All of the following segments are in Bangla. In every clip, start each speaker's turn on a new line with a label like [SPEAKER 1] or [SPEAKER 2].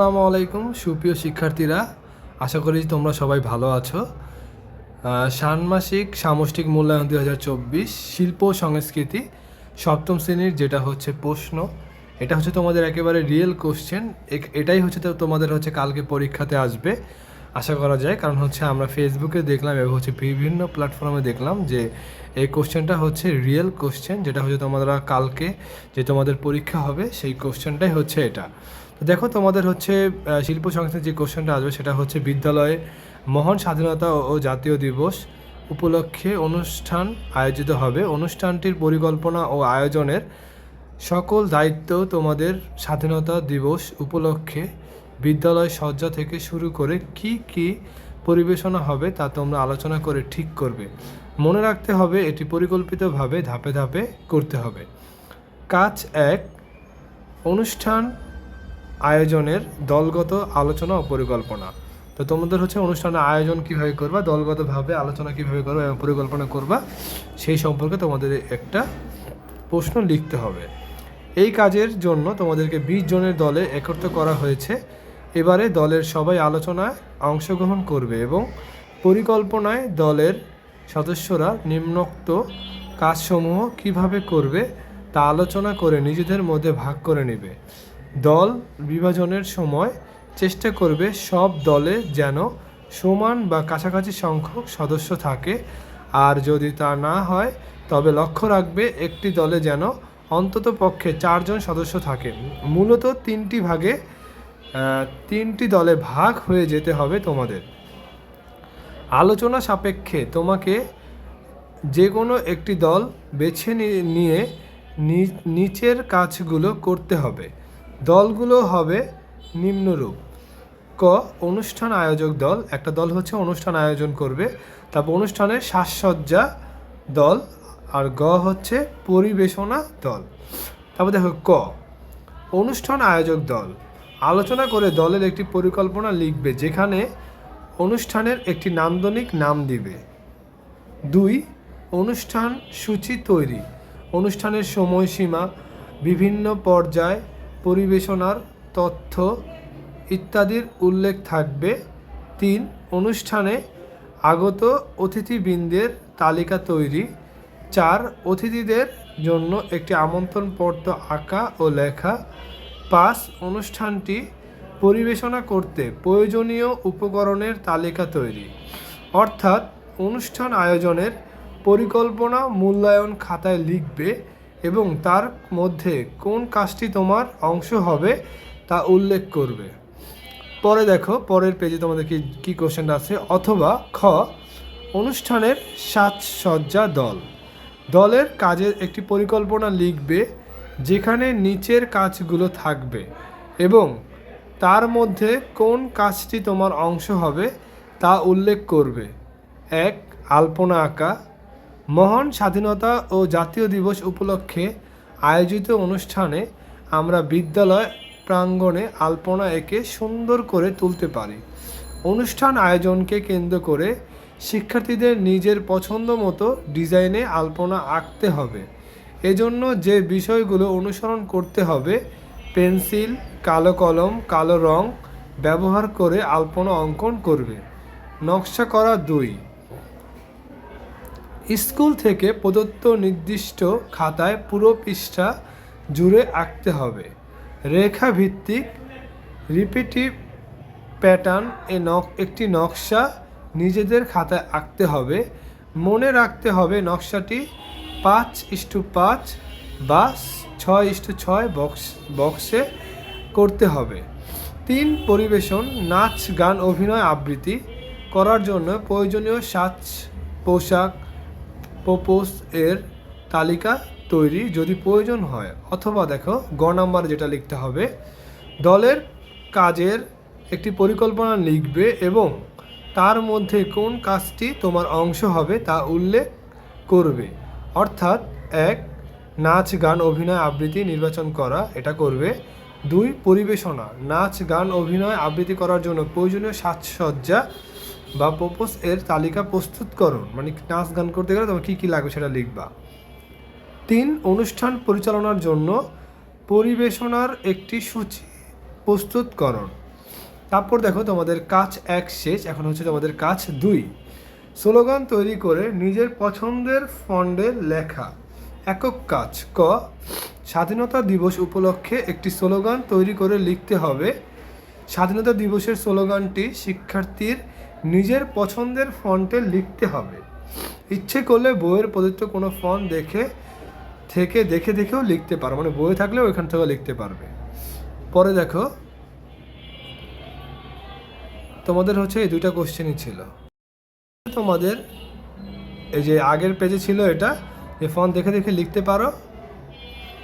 [SPEAKER 1] আসসালামু আলাইকুম, সুপ্রিয় শিক্ষার্থীরা। আশা করি তোমরা সবাই ভালো আছো। ষান্মাসিক সামষ্টিক মূল্যায়ন দুই হাজার চব্বিশ শিল্প সংস্কৃতি সপ্তম শ্রেণির যেটা হচ্ছে প্রশ্ন, এটা হচ্ছে তোমাদের একেবারে রিয়েল কোশ্চেন এটাই হচ্ছে তোমাদের হচ্ছে কালকে পরীক্ষাতে আসবে। আশা করা যায়, কারণ হচ্ছে আমরা ফেসবুকে দেখলাম এবং হচ্ছে বিভিন্ন প্ল্যাটফর্মে দেখলাম যে এই কোশ্চেনটা হচ্ছে রিয়েল কোশ্চেন যেটা হচ্ছে তোমরা কালকে যে তোমাদের পরীক্ষা হবে, সেই কোশ্চেনটাই হচ্ছে এটা। দেখো তোমাদের হচ্ছে শিল্প সংস্থার যে কোশ্চেনটা আসবে সেটা হচ্ছে বিদ্যালয়ে মহান স্বাধীনতা ও- জাতীয় দিবস উপলক্ষে অনুষ্ঠান আয়োজিত হবে। অনুষ্ঠানটির পরিকল্পনা ও আয়োজনের সকল দায়িত্ব তোমাদের স্বাধীনতা দিবস উপলক্ষে বিদ্যালয় সজ্জা থেকে শুরু করে কি কি পরিবেশনা হবে তা তোমরা আলোচনা করে ঠিক করবে। মনে রাখতে হবে, এটি পরিকল্পিতভাবে ধাপে ধাপে করতে হবে। কাজ এক, অনুষ্ঠান আয়োজনের দলগত আলোচনা ও পরিকল্পনা। তো তোমাদের হচ্ছে অনুষ্ঠানের আয়োজন কীভাবে করবা, দলগতভাবে আলোচনা কীভাবে করবা এবং পরিকল্পনা করবা, সেই সম্পর্কে তোমাদের একটা প্রশ্ন লিখতে হবে। এই কাজের জন্য তোমাদেরকে বিশ জনের দলে একত্র করা হয়েছে। এবারে দলের সবাই আলোচনায় অংশগ্রহণ করবে এবং পরিকল্পনায় দলের সদস্যরা নিম্নোক্ত কাজসমূহ কীভাবে করবে তা আলোচনা করে নিজেদের মধ্যে ভাগ করে নেবে। দল বিভাজনের সময় চেষ্টা করবে সব দলে যেন সমান বা কাছাকাছি সংখ্যক সদস্য থাকে। আর যদি তা না হয়, তবে লক্ষ্য রাখবে একটি দলে যেন অন্তত পক্ষে চারজন সদস্য থাকে। মূলত তিনটি ভাগে তিনটি দলে ভাগ হয়ে যেতে হবে তোমাদের। আলোচনা সাপেক্ষে তোমাকে যে কোনো একটি দল বেছে নিয়ে নিচের কাজগুলো করতে হবে। দলগুলো হবে নিম্নরূপ। ক, অনুষ্ঠান আয়োজক দল। একটা দল হচ্ছে অনুষ্ঠান আয়োজন করবে। তারপর অনুষ্ঠানের সাজসজ্জা দল আর গ হচ্ছে পরিবেশনা দল। তারপর দেখো ক, অনুষ্ঠান আয়োজক দল। আলোচনা করে দলের একটি পরিকল্পনা লিখবে যেখানে অনুষ্ঠানের একটি নান্দনিক নাম দিবে। দুই, অনুষ্ঠান সূচি তৈরি। অনুষ্ঠানের সময়সীমা, বিভিন্ন পর্যায় পরিবেশনার তথ্য ইত্যাদির উল্লেখ থাকবে। তিন, অনুষ্ঠানে আগত অতিথিবৃন্দের তালিকা তৈরি। চার, অতিথিদের জন্য একটি আমন্ত্রণপত্র আঁকা ও লেখা। পাঁচ, অনুষ্ঠানটি পরিবেশনা করতে প্রয়োজনীয় উপকরণের তালিকা তৈরি। অর্থাৎ অনুষ্ঠান আয়োজনের পরিকল্পনা মূল্যায়ন খাতায় লিখবে। এবং তার মধ্যে কোন কাজটি তোমার অংশ হবে তা উল্লেখ করবে। পরে দেখো, পরের পেজে তোমাদের কি, কী কোশ্চেনটা আছে? অথবা খ, অনুষ্ঠানের সাজসজ্জা দল। দলের কাজের একটি পরিকল্পনা লিখবে যেখানে নিচের কাজগুলো থাকবে এবং তার মধ্যে কোন কাজটি তোমার অংশ হবে তা উল্লেখ করবে। এক, আলপনা আঁকা। মহান স্বাধীনতা ও জাতীয় দিবস উপলক্ষে আয়োজিত অনুষ্ঠানে আমরা বিদ্যালয় প্রাঙ্গণে আলপনা এঁকে সুন্দর করে তুলতে পারি। অনুষ্ঠান আয়োজনকে কেন্দ্র করে শিক্ষার্থীদের নিজের পছন্দ মতো ডিজাইনে আলপনা আঁকতে হবে। এজন্য যে বিষয়গুলো অনুসরণ করতে হবে, পেন্সিল, কালো কলম, কালো রং ব্যবহার করে আলপনা অঙ্কন করবে। নকশা করা দুই স্কুল থেকে প্রদত্ত নির্দিষ্ট খাতায় পুরো পৃষ্ঠা জুড়ে আঁকতে হবে। রেখা ভিত্তিক রিপিটিভ প্যাটার্ন এ নক, একটি নকশা নিজেদের খাতায় আঁকতে হবে। মনে রাখতে হবে নকশাটি পাঁচ ইস্টু পাঁচ বা ছয় ইস্টু ছয় বক্স, বক্সে করতে হবে। তিন পরিবেশন, নাচ, গান, অভিনয়, আবৃত্তি করার জন্য প্রয়োজনীয় সাজ পোশাক প্রপোজ এর তালিকা তৈরি যদি প্রয়োজন হয়, অথবা দেখো, গ নাম্বার যেটা লিখতে হবে, দলের কাজের একটি পরিকল্পনা লিখবে এবং তার মধ্যে কোন কাজটি তোমার অংশ হবে তা উল্লেখ করবে। অর্থাৎ, এক, নাচ, গান, অভিনয়, আবৃত্তি, নির্বাচন করা, এটা করবে। দুই, পরিবেশনা, নাচ, গান, অভিনয়, আবৃত্তি করার জন্য প্রয়োজনীয় সাজসজ্জা বা প্রপোজ এর তালিকা প্রস্তুত প্রস্তুতকরণ মানে নাচ গান করতে গেলে তোমার কী কী লাগবে সেটা লিখবা। তিন, অনুষ্ঠান পরিচালনার জন্য পরিবেশনার একটি সূচি প্রস্তুত প্রস্তুতকরণ তারপর দেখো তোমাদের কাজ এক শেষ, এখন হচ্ছে তোমাদের কাজ দুই। স্লোগান তৈরি করে নিজের পছন্দের ফন্ডে লেখা। একক কাজ, ক, স্বাধীনতা দিবস উপলক্ষে একটি স্লোগান তৈরি করে লিখতে হবে। স্বাধীনতা দিবসের স্লোগানটি শিক্ষার্থীর নিজের পছন্দের ফন্টে লিখতে হবে। ইচ্ছে করলে বইয়ের প্রদত্ত কোনো ফন্ট দেখে, থেকে দেখে দেখেও লিখতে পারো। মানে বইয়ে থাকলেও এখান থেকে লিখতে পারবে। পরে দেখো, তোমাদের হচ্ছে এই দুইটা কোশ্চেনই ছিল। তোমাদের এই যে আগের পেজে ছিল এটা, যে ফোন দেখে দেখে লিখতে পারো।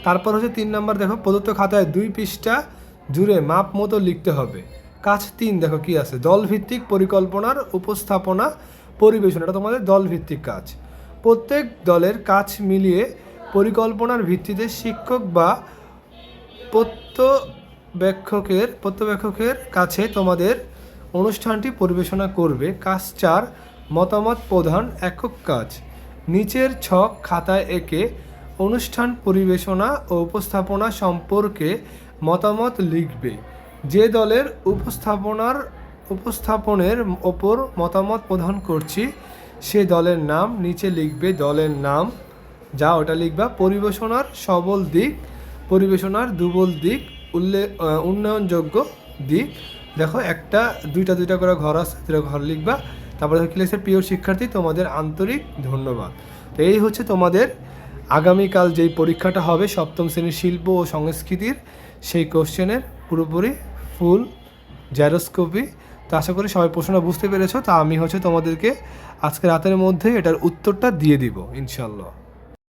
[SPEAKER 1] তারপর হচ্ছে তিন নম্বর দেখো, প্রদত্ত খাতায় দুই পৃষ্ঠা জুড়ে মাপ মতো লিখতে হবে। কাজ তিন, দেখো কি আছে? দলভিত্তিক পরিকল্পনার উপস্থাপনা পরিবেশন, এটা তোমাদের দলভিত্তিক কাজ। প্রত্যেক দলের কাজ মিলিয়ে পরিকল্পনার ভিত্তিতে শিক্ষক বা প্রত্যবেক্ষকের প্রত্যবেক্ষকের কাছে তোমাদের অনুষ্ঠানটি পরিবেশনা করবে। কাজ চার, মতামত প্রধান, একক কাজ। নিচের ছক খাতায় এঁকে অনুষ্ঠান পরিবেশনা ও উপস্থাপনা সম্পর্কে মতামত লিখবে। যে দলের উপস্থাপনার, উপস্থাপনের ওপর মতামত প্রদান করছি, সে দলের নাম নিচে লিখবে দলের নাম। যা ওটা লিখবা। পরিবেশনার সবল দিক, পরিবেশনার দুর্বল দিক উল্লেখ উন্নয়নযোগ্য দিক। দেখো, একটা, দুইটা দুইটা করে ঘর আছে দুটা ঘর লিখবা। তারপরে কি লিখছে? প্রিয় শিক্ষার্থী, তোমাদের আন্তরিক ধন্যবাদ। তো এই হচ্ছে তোমাদের আগামীকাল যেই পরীক্ষাটা হবে সপ্তম শ্রেণির শিল্প ও সংস্কৃতির সেই কোশ্চেনের পুরোপুরি ফুল জ্যারোস্কোপি তো আশা করি সবাই প্রশ্নটা বুঝতে পেরেছ। তা আমি হচ্ছে তোমাদেরকে আজকে রাতের মধ্যে এটার উত্তরটা দিয়ে দিব ইনশাল্লাহ